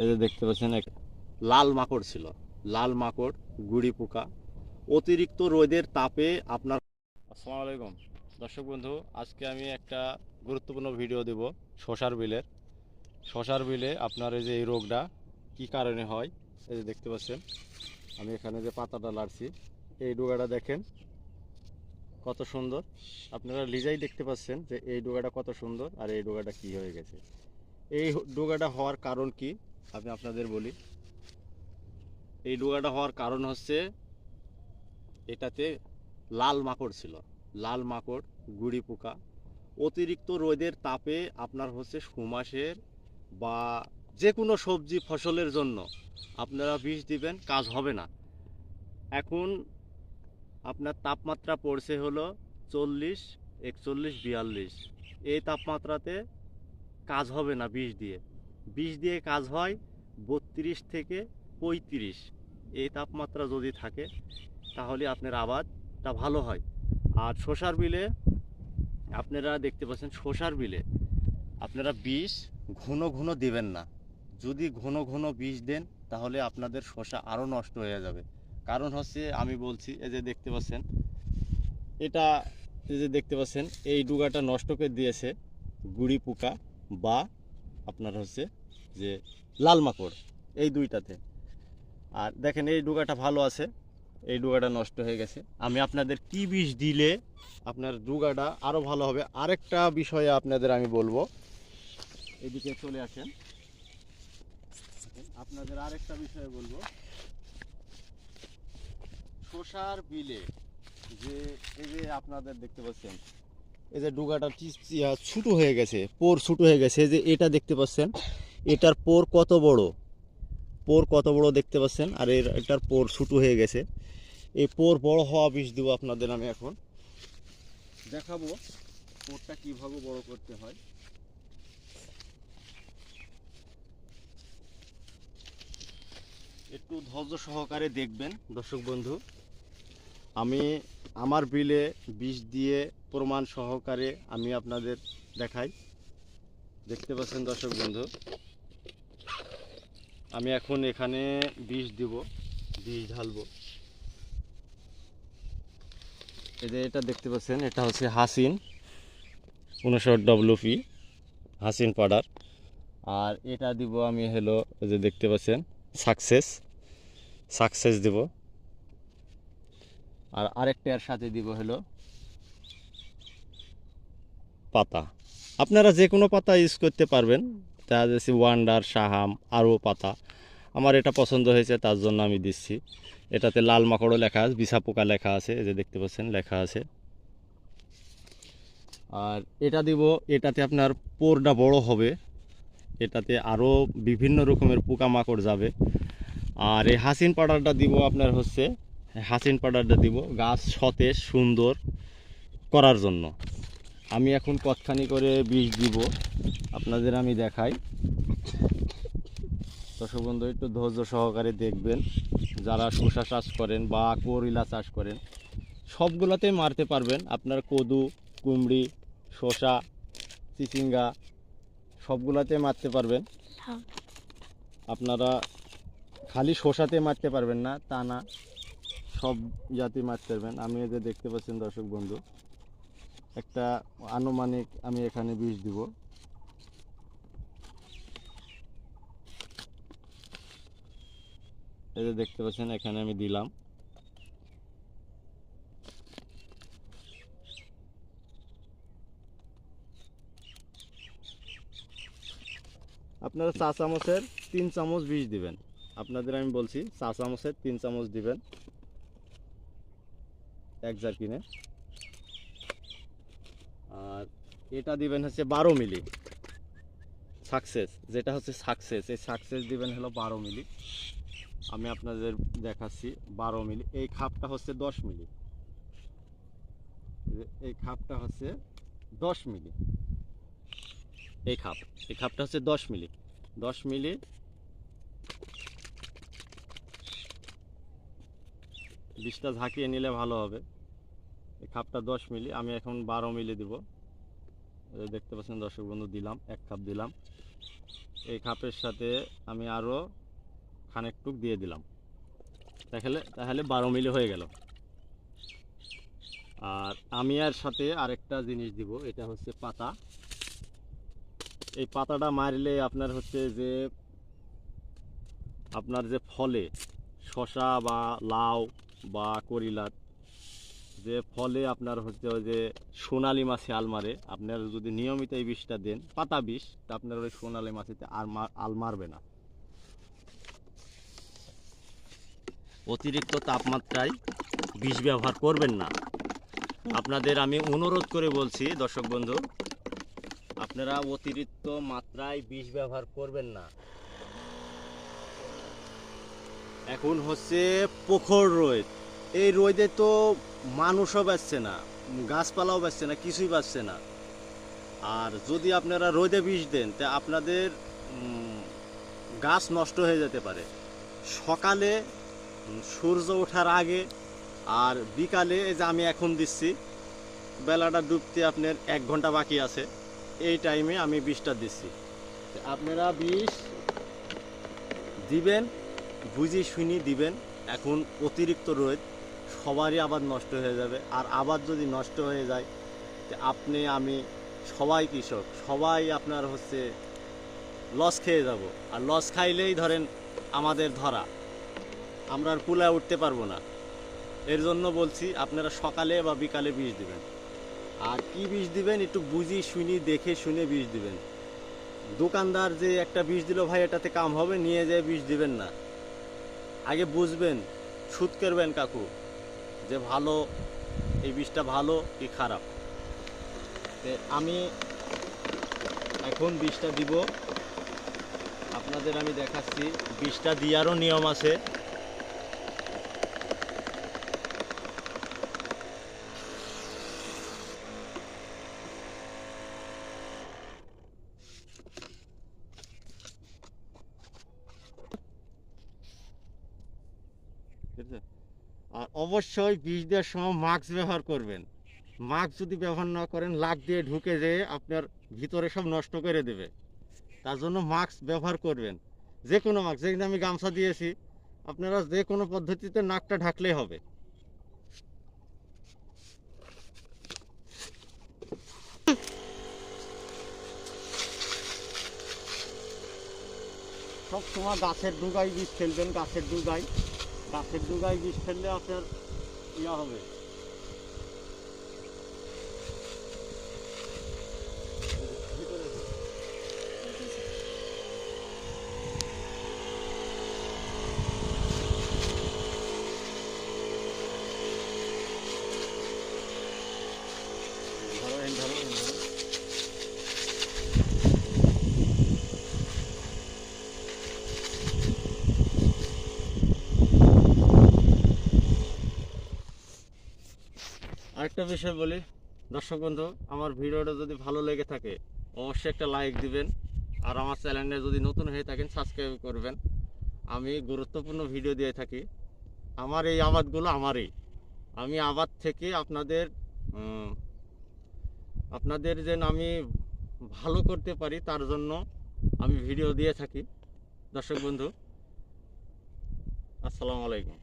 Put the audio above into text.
এই যে দেখতে পাচ্ছেন এক লাল মাকড় ছিল। লাল মাকড় গুড়ি পোকা অতিরিক্ত রোদের তাপে আপনার আসসালামু আলাইকুম। দর্শক বন্ধু আজকে আমি একটা গুরুত্বপূর্ণ ভিডিও দেব শশার বিলের। শশার বিলে আপনার এই যে এই রোগটা কি কারণে হয় এই যে দেখতে পাচ্ছেন। আমি এখানে যে পাতাটা লাড়ছি এই ডোগাটা দেখেন কত সুন্দর। আপনারা লিজাই দেখতে পাচ্ছেন যে এই ডোগাটা কত সুন্দর আর এই ডোগাটা কি হয়ে গেছে। এই ডোগাটা হওয়ার কারণ কি? আমি আপনাদের বলি, এই ডোগাটা হওয়ার কারণ হচ্ছে এটাতে লাল মাকড় ছিল। লাল মাকড়, গুড়ি পোকা, অতিরিক্ত রোদের তাপে আপনার হচ্ছে সুমাসের বা যে কোনো সবজি ফসলের জন্য আপনারা বিষ দিবেন, কাজ হবে না। এখন আপনার তাপমাত্রা পড়ছে হলো চল্লিশ, একচল্লিশ, বিয়াল্লিশ। এই তাপমাত্রাতে কাজ হবে না বিষ দিয়ে। বিষ দিয়ে কাজ হয়, বত্রিশ থেকে পঁয়ত্রিশ এই তাপমাত্রা যদি থাকে, তাহলে আপনার আবাদটা ভালো হয়। আর শশার বিলে, আপনারা দেখতে পাচ্ছেন শশার বিলে আপনারা বিষ ঘন ঘন দেবেন না। যদি ঘন ঘন বিষ দেন, তাহলে আপনাদের শশা আরও নষ্ট হয়ে যাবে। কারণ হচ্ছে, আমি বলছি, এই যে দেখতে পাচ্ছেন, এটা এই যে দেখতে পাচ্ছেন, এই ডুগাটা নষ্ট করে দিয়েছে গুড়ি পোকা বা আপনার হচ্ছে যে লাল মাকড়, এই দুইটাতে। আর দেখেন, এই ডুগাটা ভালো আছে, এই ডুগাটা নষ্ট হয়ে গেছে। আমি আপনাদের কি বিষ দিলে আপনার ডুগাটা আরও ভালো হবে? আরেকটা বিষয়ে আপনাদের আমি বলব। এদিকে চলে আসেন। আপনাদের আরেকটা বিষয়ে বলব। শশার বিলে যে, এই যে আপনাদের দেখতে পাচ্ছেন এই যে ডুগাটা ছুটো হয়ে গেছে, পোর ছুটো হয়ে গেছে যে এটা দেখতে পাচ্ছেন, এটার পোর কত বড়? পোর কত বড় দেখতে পাচ্ছেন? আর এর, এটার পোর ছুটো হয়ে গেছে। এই পোর বড় হওয়া বিষ দেবো আপনাদের আমি এখন। দেখাবো পোরটা কীভাবে বড় করতে হয়। একটু ধৈর্য সহকারে দেখবেন, দর্শক বন্ধু। আমি আমার বিলে বিষ দিয়ে প্রমাণ সহকারে আমি আপনাদের দেখাই। দেখতে পাচ্ছেন দর্শক বন্ধু, আমি এখন এখানে বিষ দিব, বিষ ঢালবো। যে এটা দেখতে পাচ্ছেন, এটা হচ্ছে হাসিন, উনষট ডব্লিউপি হাসিন পাউডার। আর এটা দিব আমি হলো যে দেখতে পাচ্ছেন, সাকসেস সাকসেস দিব। আর আরেকটার সাথে দিব হলো পাতা। আপনারা যে কোনো পাতা ইউজ করতে পারবেন। তা যাচ্ছে ওয়ান্ডার সাহাম আরও পাতা। আমার এটা পছন্দ হয়েছে, তার জন্য আমি দিচ্ছি। এটাতে লাল মাকড়ও লেখা আছে, বিছা পোকা লেখা আছে, এই যে দেখতে পাচ্ছেন, লেখা আছে। আর এটা দিব, এটাতে আপনার পোরটা বড় হবে। এটাতে আরও বিভিন্ন রকমের পোকামাকড় যাবে। আর এই হাসিন পাউডারটা দিব আপনার হচ্ছে হাসিন পাউডারটা দিব। গাছ সতেজ সুন্দর করার জন্য। আমি এখন কতখানি করে বিষ দিব আপনাদের আমি দেখাই। দর্শক বন্ধু একটু ধৈর্য সহকারে দেখবেন। যারা শসা চাষ করেন বা করিলা চাষ করেন সবগুলোতে মারতে পারবেন। আপনার কদু কুমড়ি শসা চিচিঙ্গা সবগুলাতে মারতে পারবেন। আপনারা খালি শসাতে মারতে পারবেন না তা না। সব জাতি মাছ পারবেন আমি যে দেখতে পাচ্ছেন দর্শক বন্ধু, একটা আনুমানিক আমি এখানে বিষ দিব। এই যে দেখতে পাচ্ছেন, এখানে আমি দিলাম। আপনারা চা চামচের তিন চামচ বিষ দিবেন। আপনাদের আমি বলছি, চা চামচের তিন চামচ দিবেন। এক জারকিনে আর এটা দিবেন হচ্ছে বারো মিলি। সাকসেস, যেটা হচ্ছে সাকসেস, এই সাকসেস দিবেন হলো বারো মিলি। আমি আপনাদের দেখাচ্ছি বারো মিলি, এই খাপটা হচ্ছে দশ মিলি। এই খাপটা হচ্ছে দশ মিলি। এই খাপ, এই খাপটা হচ্ছে দশ মিলি। দশ মিলি বিষটা ঝাঁকিয়ে নিলে ভালো হবে। এই খাপটা দশ মিলি, আমি এখন বারো মিলি দিব। দেখতে পাচ্ছেন দর্শক বন্ধু, দিলাম, এক খাপ দিলাম। এই খাপের সাথে আমি আরও খানেক টুক দিয়ে দিলাম। তাহলে তাহলে বারো মিলি হয়ে গেল। আর আমি আর সাথে আরেকটা জিনিস দিব, এটা হচ্ছে পাতা। এই পাতাটা মারলে আপনার হচ্ছে যে, আপনার যে ফলে শশা বা লাউ বা করিলাত, যে ফলে আপনার হচ্ছে ওই যে সোনালি মাছে আলমারে, আপনার যদি নিয়মিত এই বিষটা দেন, পাতা বিষ, তা আপনার ওই সোনালি মাছিতে আর আল মারবে না। অতিরিক্ত তাপমাত্রায় বিষ ব্যবহার করবেন না। আপনাদের আমি অনুরোধ করে বলছি, দর্শক বন্ধু, আপনারা অতিরিক্ত মাত্রায় বিষ ব্যবহার করবেন না। এখন হচ্ছে প্রখর রোদ। এই রোদে তো মানুষও বাঁচছে না, গাছপালাও বাঁচছে না, কিছুই বাঁচছে না। আর যদি আপনারা রোদে বিষ দেন, তা আপনাদের গাছ নষ্ট হয়ে যেতে পারে। সকালে সূর্য ওঠার আগে আর বিকালে, এই যে আমি এখন দিচ্ছি, বেলাটা ডুবতে আপনার এক ঘণ্টা বাকি আছে, এই টাইমে আমি বিষটা দিচ্ছি। আপনারা বিষ দিবেন বুঝি শুনি দিবেন, এখন অতিরিক্ত রোদ, সবারই আবাদ নষ্ট হয়ে যাবে। আর আবাদ যদি নষ্ট হয়ে যায় আপনি, আমি সবাই কৃষক, সবাই আপনার হচ্ছে লস খেয়ে যাব। আর লস খাইলেই ধরেন আমাদের ধরা, আমরা আর কুলায় উঠতে পারব না। এর জন্য বলছি, আপনারা সকালে বা বিকালে বীজ দিবেন। আর কি বীজ দিবেন, একটু বুঝি শুনি দেখে শুনে বীজ দিবেন। দোকানদার যে একটা বীজ দিল, ভাই, এটাতে কাম হবে? নিয়ে যেয়ে বীজ দিবেন না। আগে বুঝবেন, সুদ করবেন কাকু, যে ভালো, এই বীজটা ভালো কি খারাপ। আমি এখন বীজটা দিব। আপনাদের আমি দেখাচ্ছি বীজটা দেওয়ারও নিয়ম আছে ঠিক আছে? আর অবশ্যই বীজ দেওয়ার সময় মাস্ক ব্যবহার করবেন। মাস্ক যদি ব্যবহার না করেন লাগ দিয়ে ঢুকে যেয়ে আপনার ভিতরে সব নষ্ট করে দেবে। তার জন্য মাস্ক ব্যবহার করবেন। যে কোনো মাস্ক যেখানে আমি গামছা দিয়েছি, আপনারা যে কোনো পদ্ধতিতে নাকটা ঢাকলেই হবে। সব সময় গাছের ডুগাই বীজ ফেলবেন, গাছের ডুগাই গাছের ডুগাই বিষ ফেললে আপনার ইয়া হবে। আরেকটা বিষয় বলি। দর্শক বন্ধু, আমার ভিডিওটা যদি ভালো লেগে থাকে, অবশ্যই একটা লাইক দিবেন। আর আমার চ্যানেলে যদি নতুন হয়ে থাকেন সাবস্ক্রাইব করবেন। আমি গুরুত্বপূর্ণ ভিডিও দিয়ে থাকি। আমার এই আবাদগুলো আমারই। আমি আবাদ থেকে আপনাদের আপনাদের যেন আমি ভালো করতে পারি, তার জন্য আমি ভিডিও দিয়ে থাকি। দর্শক বন্ধু, আসসালামু আলাইকুম।